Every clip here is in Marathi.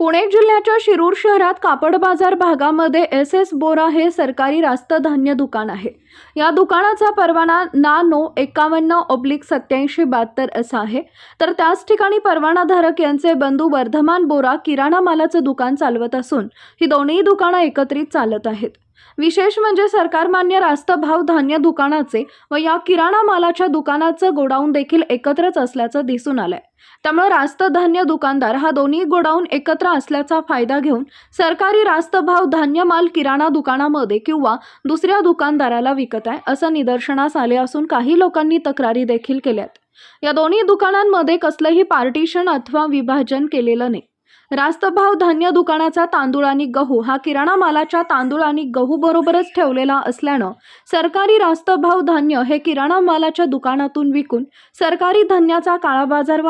पुणे जिल्ह्याच्या शिरूर शहरात कापड बाजार भागामध्ये एस एस बोरा हे सरकारी रास्त धान्य दुकान आहे. या दुकानाचा परवाना ना नो एकावन्न ऑब्लिक सत्याऐंशी बहात्तर असा आहे. तर त्याच ठिकाणी परवानाधारक यांचे बंधू वर्धमान बोरा किराणा मालाचं दुकान चालवत असून ही दोन्ही दुकानं एकत्रित चालत आहेत. विशेष म्हणजे सरकारमान्य रास्त भाव धान्य दुकानाचे व या किराणा मालाच्या दुकानाचं गोडाऊन देखील एकत्रच असल्याचं दिसून आलंय. त्यामुळे रास्त धान्य दुकानदार हा दोन्ही गोडाऊन एकत्र असल्याचा फायदा घेऊन सरकारी रास्त भाव धान्य माल किराणा दुकानामध्ये किंवा दुसऱ्या दुकानदाराला विकत आहे असं निदर्शनास आले असून काही लोकांनी तक्रारी देखील केल्यात. या दोन्ही दुकानांमध्ये कसलंही पार्टिशन अथवा विभाजन केलेलं नाही. रास्त भाव धान्य दुकानाचा तांदूळ आणि गहू हा किराणा मालाच्या तांदूळ आणि गहू बरोबरच ठेवलेला असल्यानं सरकारी रास्त भाव धान्य हे किराणा मालाच्या दुकानातून विकून सरकारी धान्याचा काळाबाजार व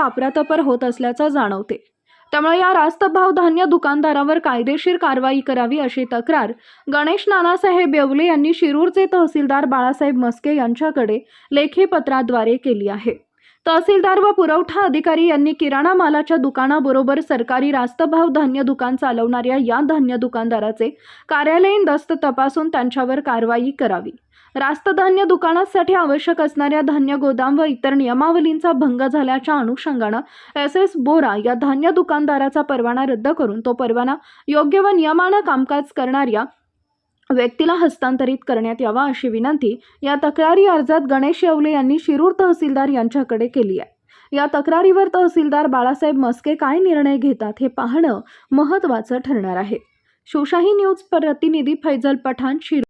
होत असल्याचं जाणवते. त्यामुळे या रास्त भाव धान्य दुकानदारावर कायदेशीर कारवाई करावी अशी तक्रार गणेश नानासाहेब येवले यांनी शिरूरचे तहसीलदार बाळासाहेब मस्के यांच्याकडे लेखी पत्राद्वारे केली आहे. तहसीलदार व पुरवठा अधिकारी यांनी किराणा मालाच्या दुकानाबरोबर सरकारी रास्त भाव धान्य दुकान चालवणाऱ्या या धान्य दुकानदाराचे कार्यालयीन दस्त तपासून त्यांच्यावर कारवाई करावी. रास्त धान्य दुकानासाठी आवश्यक असणाऱ्या धान्य गोदाम व इतर नियमावलींचा भंग झाल्याच्या अनुषंगानं एस एस बोरा या धान्य दुकानदाराचा परवाना रद्द करून तो परवाना योग्य व नियमानं कामकाज करणाऱ्या व्यक्तीला हस्तांतरित करण्यात यावा अशी विनंती या तक्रारी अर्जात गणेश येवले यांनी शिरूर तहसीलदार यांच्याकडे केली आहे. या तक्रारीवर तहसीलदार बाळासाहेब मस्के काय निर्णय घेतात हे पाहणं महत्त्वाचं ठरणार आहे. शिवशाही न्यूज प्रतिनिधी फैजल पठाण शिरूर